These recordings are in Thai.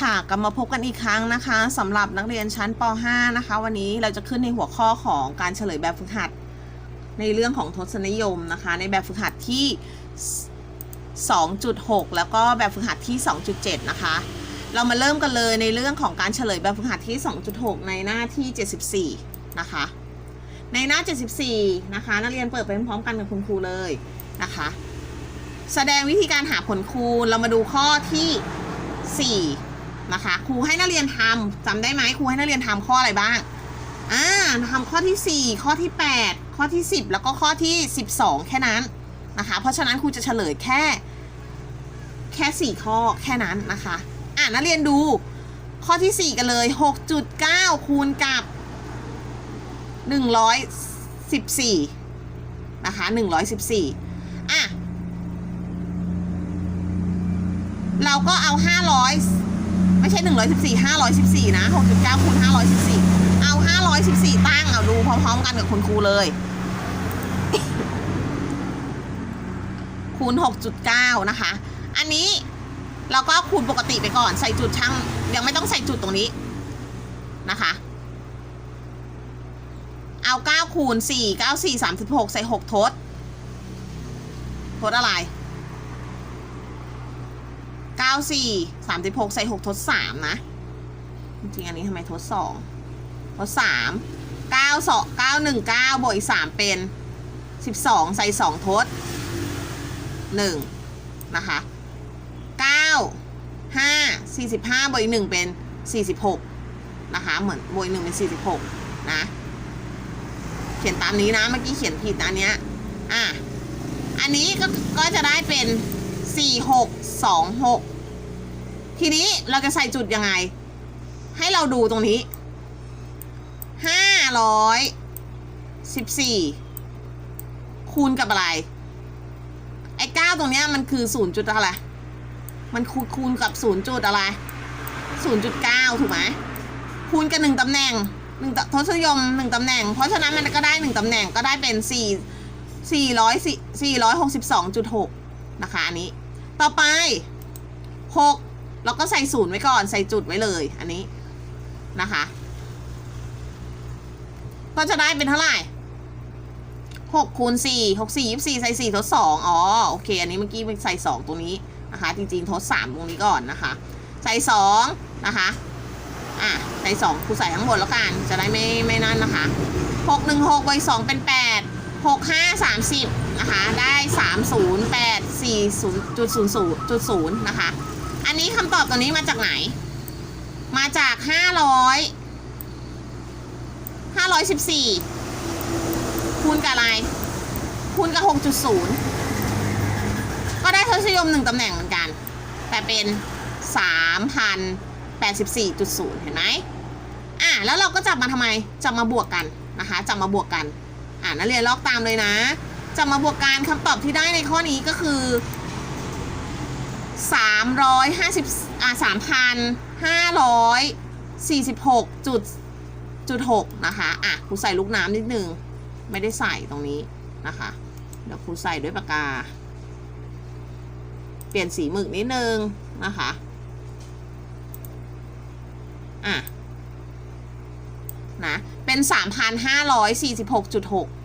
ค่ะกลับมาพบกันอีกครั้งนะคะสำหรับนักเรียนชั้นป .5 นะคะ วันนี้เราจะขึ้นในหัวข้อของการเฉลยแบบฝึกหัด ในเรื่องของทศนิยมนะคะ ในแบบฝึกหัดที่ 2.6 แล้วก็แบบฝึกหัดที่ 2.7 นะคะ เรามาเริ่มกันเลยในเรื่องของการเฉลยแบบฝึกหัดที่ 2.6 ในหน้าที่ 74 นะคะ ในหน้า 74 นะคะ นักเรียนเปิดไปพร้อมกันกับคุณครูเลยนะคะ แสดงวิธีการหาผลคูณเรามาดูข้อที่ 4 นะคะ ครูให้นักเรียนทำจำได้ไหมครูให้นักเรียนทำข้ออะไรบ้างอ่าทำข้อที่ 4 ข้อที่ 8 ข้อที่ 10 แล้วก็ข้อที่ 12 แค่นั้นนะคะ เพราะฉะนั้นครูจะเฉลยแค่ แค่ 4 ข้อแค่นั้นนะคะอ่านักเรียนดูข้อที่ 4 กันเลย 6.9 คูณกับ 114 นะคะ 114 อะ เราก็เอา 500 ไม่ใช่ 114 514 นะ 6.9คูณ514 เอา 514 ตั้ง เอาดูพร้อมๆกันกับคุณครูเลย คูณ 6.9 นะคะ อันนี้เราก็คูณปกติไปก่อนใส่จุดช่าง ยังไม่ต้องใส่จุดตรงนี้นะคะ เอา 9 คูณ 4 9 4 36 ใส่ 6 ทด ทดอะไร เก้าสี่สามสิบหกใส่หกทดสามนะ จริงอันนี้ทำไมทดสองทดสามเก้าสองเก้าหนึ่งเก้าบวกอีกสามเป็นสิบสองใส่สองทดหนึ่งนะคะเก้าห้าสี่สิบห้าบวกอีกหนึ่งเป็นสี่สิบหกนะคะ เหมือนบวกอีกหนึ่งเป็นสี่สิบหกนะ เขียนตามนี้นะ เมื่อกี้เขียนผิดนะอันเนี้ยอะ อันนี้ก็ก็จะได้เป็น สี่หกสองหกทีนี้เราจะใส่จุดยังไง ให้เราดูตรงนี้ห้าร้อยสิบสี่คูณกับอะไร ไอ้เก้าตรงเนี้ยมันคือศูนย์จุดอะไร มันคูณคูณกับศูนย์จุดอะไรศูนย์จุดเก้าถูกไหมคูณกับหนึ่งตำแหน่งหนึ่งทศนิยมหนึ่งตำแหน่ง เพราะฉะนั้นมันก็ได้หนึ่งตำแหน่งก็ได้เป็นสี่สี่ร้อยสี่สี่ร้อยหกสิบสองจุดหก นะคะอันนี้ ต่อไปหกเราก็ใส่ศูนย์ไว้ก่อนใส่จุดไว้เลยอันนี้นะคะ ก็จะได้เป็นเท่าไหร่หกคูณสี่หกสี่ยี่สี่ใส่สี่ทดสองอ๋อโอเค อันนี้เมื่อกี้ใส่สองตรงนี้นะคะ จริงๆทดสามตรงนี้ก่อนนะคะ ใส่สองนะคะอะใส่สองครูใส่ทั้งหมดแล้วกันจะได้ไม่ไม่นั่นนะคะหกหนึ่งหกไว้สองเป็นแปดหกห้าสามสิบ นะคะ ได้สามศูนย์แปดสี่ศูนย์จุดศูนย์ศูนย์จุดศูนย์นะคะ อันนี้คำตอบตัวนี้มาจากไหน มาจากห้าร้อยห้าร้อยสิบสี่คูณกับอะไร คูณกับหกจุดศูนย์ก็ได้ทศนิยมหนึ่งตำแหน่งเหมือนกัน แต่เป็นสามพันแปดสิบสี่จุดศูนย์เห็นไหมอะแล้วเราก็จับมาทำไม จับมาบวกกันนะคะ จับมาบวกกัน อ่านักเรียนลอกตามเลยนะ จะมาบวกกันคำตอบที่ได้ในข้อนี้ก็คือ350อ่า3,546จุดจุดหกนะคะ อะครูใส่ลูกน้ำนิดนึง ไม่ได้ใส่ตรงนี้นะคะ เดี๋ยวครูใส่ด้วยปากกา เปลี่ยนสีหมึกนิดนึงนะคะ อะ นะ เป็น3,546.6น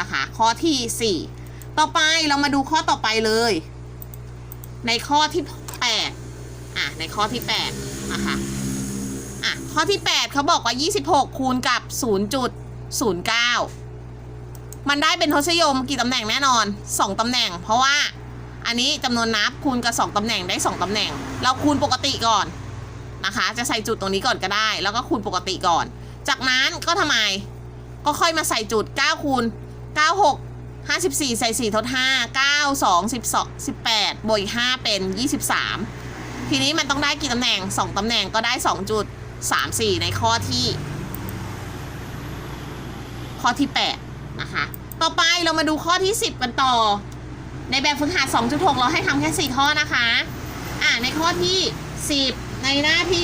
นะคะ ข้อที่ 4 ต่อไปเรามาดูข้อต่อไปเลย ในข้อที่ 8 อะ ในข้อที่ 8 นะคะ อะ ข้อที่ 8เขาบอกว่า 26 คูณกับ 0.09 มันได้เป็นทศนิยมกี่ตำแหน่งแน่นอน 2ตำแหน่ง เพราะว่าอันนี้จำนวนนับคูณกับ 2ตำแหน่งได้ 2ตำแหน่ง เราคูณปกติก่อนนะคะ จะใส่จุดตรงนี้ก่อนก็ได้ แล้วก็คูณปกติก่อน จากนั้นก็ทำไมก็ค่อยมาใส่จุด 9 คูณ 9 6 54 ใส่ 4 ทด 5 9 2 12 18 บวกอีก 5 เป็น 23 ทีนี้มันต้องได้กี่ตำแหน่ง 2 ตำแหน่งก็ได้2จุด3 4 ในข้อที่ ข้อที่ 8 นะคะ ต่อไปเรามาดูข้อที่ 10 กันต่อ ในแบบฝึกหัด 2.6 เราให้ทำแค่ 4 ข้อนะคะ อ่าในข้อที่ 10 ในหน้าที่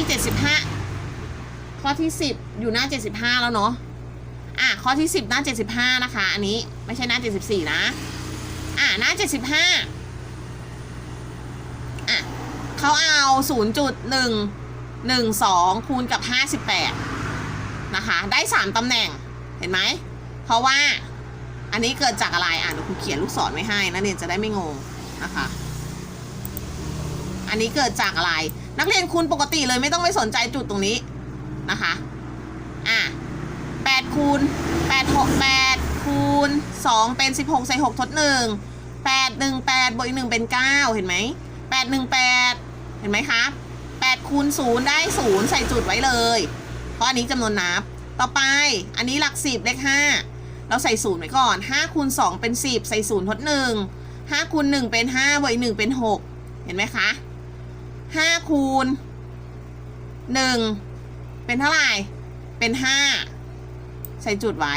75 ข้อที่ 10 อยู่หน้า 75 แล้วเนาะ อะข้อที่ 10 หน้า 75 นะคะ อันนี้ไม่ใช่หน้า 74 นะ อะหน้า 75 อะเขาเอา 0.1หนึ่งสองคูณกับห้าสิบแปดนะคะ ได้สามตำแหน่ง เห็นไหม เพราะว่าอันนี้เกิดจากอะไร อะเดี๋ยวครูเขียนลูกศรไว้ให้นักเรียนจะได้ไม่งงนะคะ อันนี้เกิดจากอะไร นักเรียนคูณปกติเลยไม่ต้องไปสนใจจุดตรงนี้นะคะ อะ แปดคูณแปดหกแปดคูณสองเป็นสิบหกใส่หกทดหนึ่งแปดหนึ่งแปดบวกอีกหนึ่งเป็นเก้าเห็นไหมแปดหนึ่งแปดเห็นไหมคะแปดคูณศูนย์ได้ศูนย์ใส่จุดไว้เลย เพราะอันนี้จำนวนนับ ต่อไปอันนี้หลักสิบเลขห้าเราใส่ศูนย์ไว้ก่อนห้าคูณสองเป็นสิบใส่ศูนย์ทดหนึ่งห้าคูณหนึ่งเป็นห้าบวกอีกหนึ่งเป็นหกเห็นไหมคะห้าคูณหนึ่งเป็นเท่าไหร่ เป็นห้า ใส่จุดไว้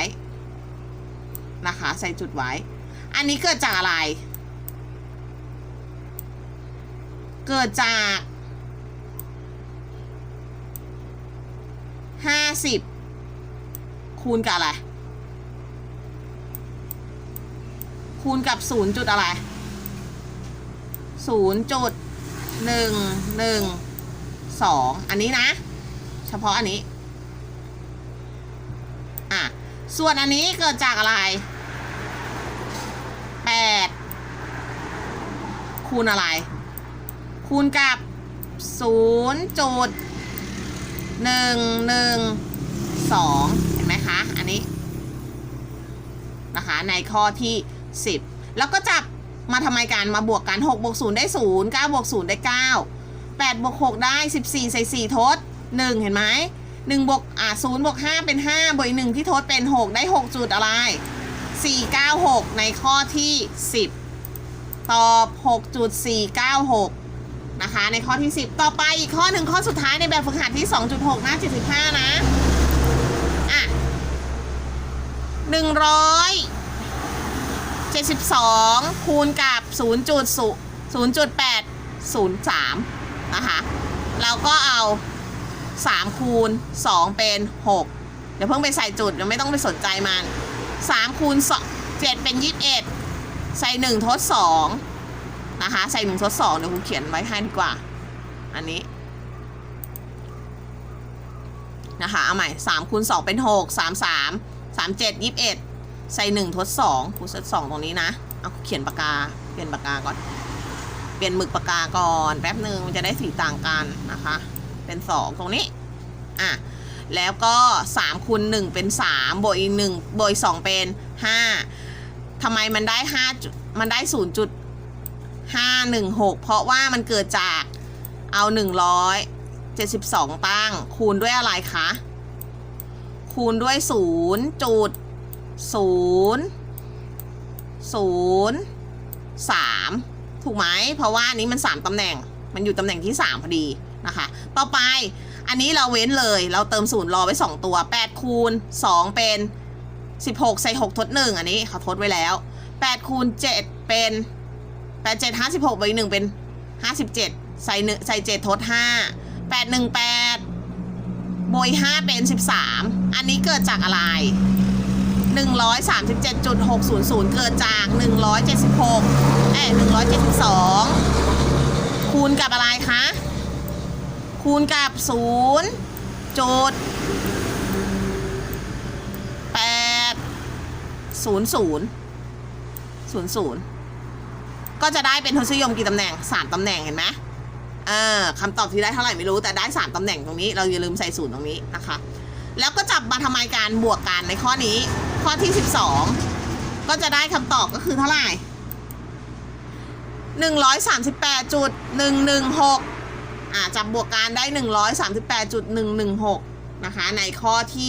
นะคะ ใส่จุดไว้ อันนี้เกิดจากอะไร เกิดจากห้าสิบคูณกับอะไร คูณกับศูนย์จุดอะไรศูนย์จุดหนึ่งหนึ่งสองอันนี้นะ เฉพาะอันนี้ ส่วนอันนี้เกิดจากอะไรแปดคูณอะไร คูณกับศูนย์จุดหนึ่งหนึ่งสองเห็นไหมคะ อันนี้นะคะในข้อที่10แล้วก็จับมาทำไมกันมาบวกกัน6บวก0ได้0 9บวก0ได้9 8บวก6ได้14ใส่4ทด1เห็นไหม 1บวกอ่า0บวก5เป็น 5 บวกอีก1ที่ทดเป็น 6 ได้ 6 จุดอะไร 4 9 6 ในข้อที่ 10 ตอบ 6.496 นะคะ ในข้อที่ 10 ต่อไปอีกข้อหนึ่งข้อสุดท้ายในแบบฝึกหัดที่ 2.6 หน้า 75 นะอะ172 คูณกับ 0.0.803 นะคะเราก็เอา 3 คูณ 2 เป็น 6 เดี๋ยวเพิ่งไปใส่จุดยังไม่ต้องไปสนใจมัน 3 คูณ2 7เป็น 21 ใส่ 1 ทด 2 นะคะ ใส่ 1 ทด 2 เดี๋ยวครูเขียนไว้ให้ดีกว่า อันนี้นะคะ เอาใหม่3คูณ2เป็น 6 3 3 3 7 21 ใส่ 1 ทด 2ครูทด 2 ตรงนี้นะ เอาเขียนปากกา เปลี่ยนปากกาก่อน เปลี่ยนหมึกปากกาก่อน แป๊บหนึ่งมันจะได้สีต่างกันนะคะ เป็น 2 ตรงนี้ อะ แล้วก็3คูณ1เป็น 3 บวกอีก1บวกอีก2เป็น 5ทำไมมันได้5จุดมันได้ 0.516 เพราะว่ามันเกิดจากเอา 172 ตั้ง คูณด้วยอะไรคะ คูณด้วย 0 จุด 0 0 3 ถูกไหม เพราะว่านนี้มัน 3ตำแหน่ง มันอยู่ตำแหน่งที่ 3 พอดี นะคะต่อไปอันนี้เราเว้นเลยเราเติมศูนย์รอไว้ 2 ตัว 8 คูณ 2 เป็น 16 ใส่ 6 ทด 1 อันนี้เขาทดไว้แล้ว 8 คูณ 7 เป็น 8 7 56บวกอีก1เป็น 57 ใส่1ใส่7ทด 5 8 1 8 บวกอีก5เป็น 13 อันนี้เกิดจากอะไร 137.600 เกิดจาก 176 เอ้ย172 คูณกับอะไรคะ คูณกับ 0 จุด 8 0 0 0 0 ก็จะได้เป็นทศนิยมกี่ตำแหน่ง 3 ตำแหน่งเห็นไหมเออคำตอบที่ได้เท่าไหร่ไม่รู้แต่ได้ 3 ตำแหน่งตรงนี้ เราอย่าลืมใส่ศูนย์ตรงนี้นะคะ แล้วก็จับมาทำไมการบวกกันในข้อนี้ ข้อที่ 12 ก็จะได้คำตอบก็คือเท่าไหร่138.116 อ่าจับบวกกันได้ 138.116 นะคะ ในข้อที่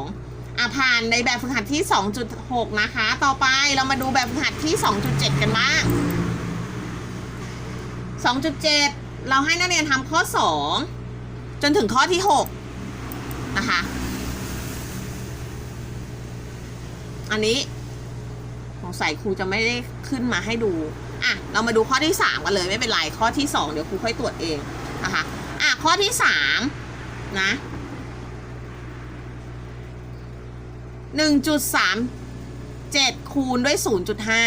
12อะผ่านในแบบฝึกหัดที่ 2.6 นะคะ ต่อไปเรามาดูแบบฝึกหัดที่ 2.7 กันบ้าง 2.7 เราให้นักเรียนทำข้อ 2 จนถึงข้อที่ 6 นะคะ อันนี้สงสัยครูจะไม่ได้ขึ้นมาให้ดูอะ เรามาดูข้อที่ 3 กันเลยไม่เป็นไร ข้อที่ 2 เดี๋ยวครูค่อยตรวจเองะคะอะข้อที่สามนะหนึ่งจุดสามเจ็ดคูณด้วยศูนย์จุดห้า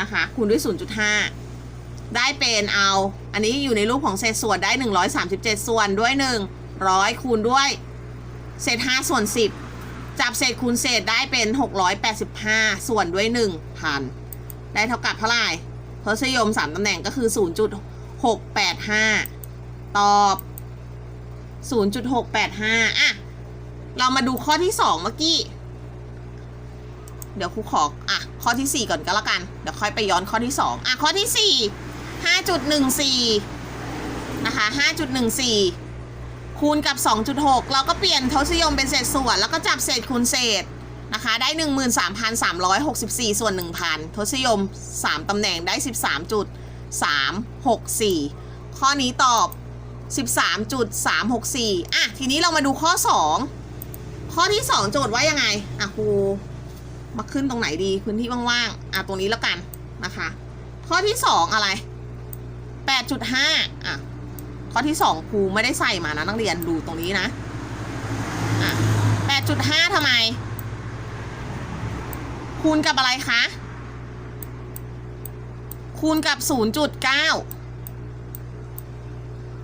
นะคะ คูณด้วยศูนย์จุดห้าได้เป็นเอา อันนี้อยู่ในรูปของเศษส่วนได้หนึ่งร้อยสามสิบเจ็ดส่วนด้วยหนึ่งร้อยคูณด้วยเศษห้าส่วนสิบจับเศษคูณเศษได้เป็นหกร้อยแปดสิบห้าส่วนด้วยหนึ่งหารได้เท่ากับเท่าไหร่ทศนิยมสามตำแหน่งก็คือศูนย์จุด 685 ตอบ 0.685 อะ เรามาดูข้อที่ 2 เมื่อกี้ เดี๋ยวครูขอ อะ ข้อที่ 4 ก่อนก็แล้วกัน เดี๋ยวค่อยไปย้อนข้อที่ 2 อะ ข้อที่ 4 5.14 นะคะ 5.14 คูณกับ 2.6 เราก็เปลี่ยนทศนิยมเป็นเศษส่วน แล้วก็จับเศษคูณเศษนะคะ ได้ 13,364 ส่วน 1,000 ทศนิยม 3 ตำแหน่งได้ 13 จุด 3 6 4 ข้อนี้ตอบ 13.364 อะ ทีนี้เรามาดูข้อ 2 ข้อที่ 2 โจทย์ว่ายังไง อะครูมาขึ้นตรงไหนดีพื้นที่ว่างๆ อะ ตรงนี้แล้วกันนะคะ ข้อที่สองอะไรแปดจุดห้าอะ ข้อที่สองครูไม่ได้ใส่มานะนักเรียนดูตรงนี้นะ อะแปดจุดห้าทำไม คูณกับอะไรคะ คูณกับศูนย์จุดเก้า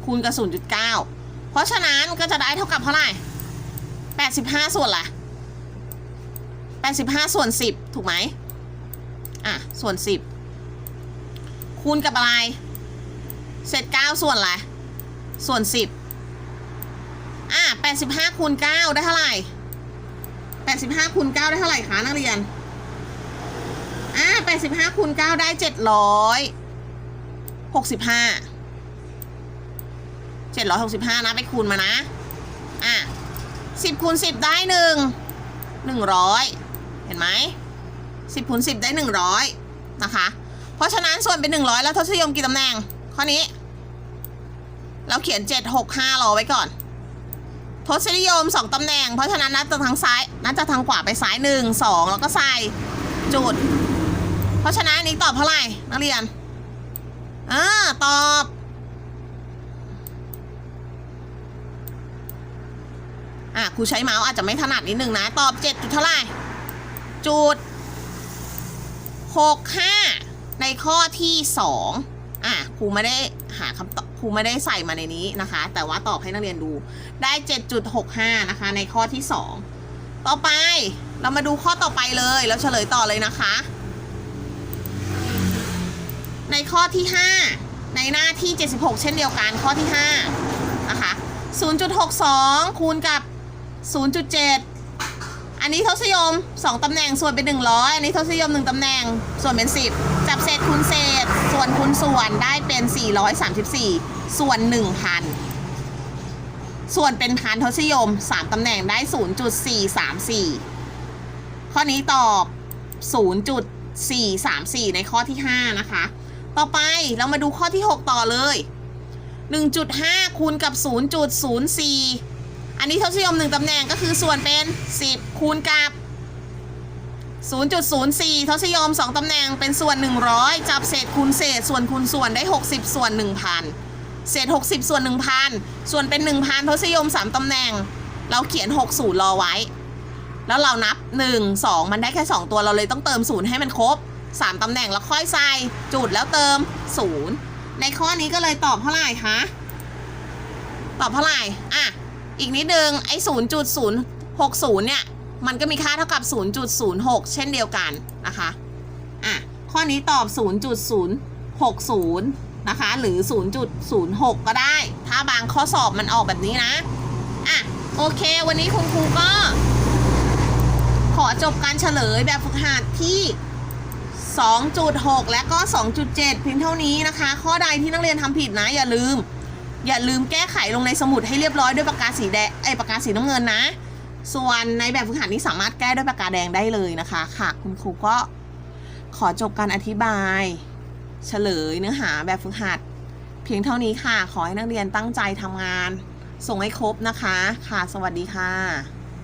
คูณกับศูนย์จุดเพราะฉะนั้นก็จะได้เท่ากับเท่าไหร่แปดสิบห้าส่วนละ85 ส่วน 10 ถูกไหมอะ ส่วน 10 คูณกับอะไรเศษ9ส่วนอะส่วน 10 อะ85คูณ9ได้เท่าไหร่85คูณ9ได้เท่าไหร่คะนักเรียน อ่าแปดสิบห้าคูณเก้าได้เจ็ดร้อยหกสิบห้าเจ็ดร้อยหกสิบห้านะไปคูณมานะ อะสิบคูณสิบได้หนึ่งหนึ่งร้อยเห็นไหมสิบคูณสิบได้หนึ่งร้อยนะคะ เพราะฉะนั้นส่วนเป็นหนึ่งร้อยแล้วทศนิยมกี่ตำแหน่ง ข้อนี้ เราเขียนเจ็ดหกห้ารอไว้ก่อนทศนิยมสองตำแหน่ง เพราะฉะนั้นนับจากทางซ้ายนับจากทางขวาไปซ้ายหนึ่งสองแล้วก็ใส่จุด เพราะฉะนั้นอันนี้ตอบเท่าไหร่นักเรียนอ่าตอบอะครูใช้เมาส์อาจจะไม่ถนัดนิดนึงนะ ตอบเจ็ดจุดเท่าไหร่ จุดหกห้าในข้อที่สองอะครูไม่ได้หาคำตอบครูไม่ได้ใส่มาในนี้นะคะ แต่ว่าตอบให้นักเรียนดูได้เจ็ดจุดหกห้านะคะ ในข้อที่สองต่อไปเรามาดูข้อต่อไปเลย แล้วเฉลยต่อเลยนะคะ ในข้อที่ 5 ในหน้าที่ 76 เช่นเดียวกันข้อที่5นะคะ0.62 คูณกับ 0.7 อันนี้ทศนิยม 2ตำแหน่งส่วนเป็น 100 อันนี้ทศนิยม 1ตำแหน่งส่วนเป็น 10 จับเศษคูณเศษ ส่วนคูณส่วนได้เป็น 434 ส่วน 1,000 ส่วนเป็นพันทศนิยม 3ตำแหน่งได้ 0.434 ข้อนี้ตอบ 0.434 ในข้อที่ 5 นะคะ ต่อไปเรามาดูข้อที่ 6 ต่อเลย 1.5 คูณกับ 0.04 อันนี้ทศนิยม1ตำแหน่งก็คือส่วนเป็น 10 คูณกับ 0.04ทศนิยม 2ตำแหน่งเป็นส่วน 100 จับเศษคูณเศษส่วนคูณส่วนได้ 60 ส่วน 1,000 เศษ 60 ส่วน 1,000 ส่วนเป็น 1,000ทศนิยม 3ตำแหน่ง เราเขียน 60 รอไว้ แล้วเรานับ 1 2 มันได้แค่ 2 ตัวเราเลยต้องเติม 0 ให้มันครบ 3 ตำแหน่งแล้วค่อยใส่จุดแล้วเติม 0 ในข้อนี้ก็เลยตอบเท่าไหร่คะตอบเท่าไหร่อะอีกนิดนึงไอ้0.060เนี่ย มันก็มีค่าเท่ากับ 0.06 เช่นเดียวกันนะคะอะข้อนี้ตอบ 0.060 นะคะ หรือ 0.06 ก็ได้ ถ้าบางข้อสอบมันออกแบบนี้นะอะโอเค วันนี้คุณครูก็ ขอจบการเฉลยแบบฝึกหัดที่ 2.6 และก็ 2.7 เพียงเท่านี้นะคะ ข้อใดที่นักเรียนทำผิดนะ อย่าลืม อย่าลืมแก้ไขลงในสมุดให้เรียบร้อยด้วยปากกาสีแดงไอยปากกาสีน้ำเงินนะ ส่วนในแบบฝึกหัดนี้สามารถแก้ด้วยปากกาแดงได้เลยนะคะค่ะคุณครูก็ขอจบการอธิบายเฉลยเนื้อหาแบบฝึกหัด เพียงเท่านี้ค่ะ ขอให้นักเรียนตั้งใจทำงาน ส่งให้ครบนะคะ ค่ะ สวัสดีค่ะ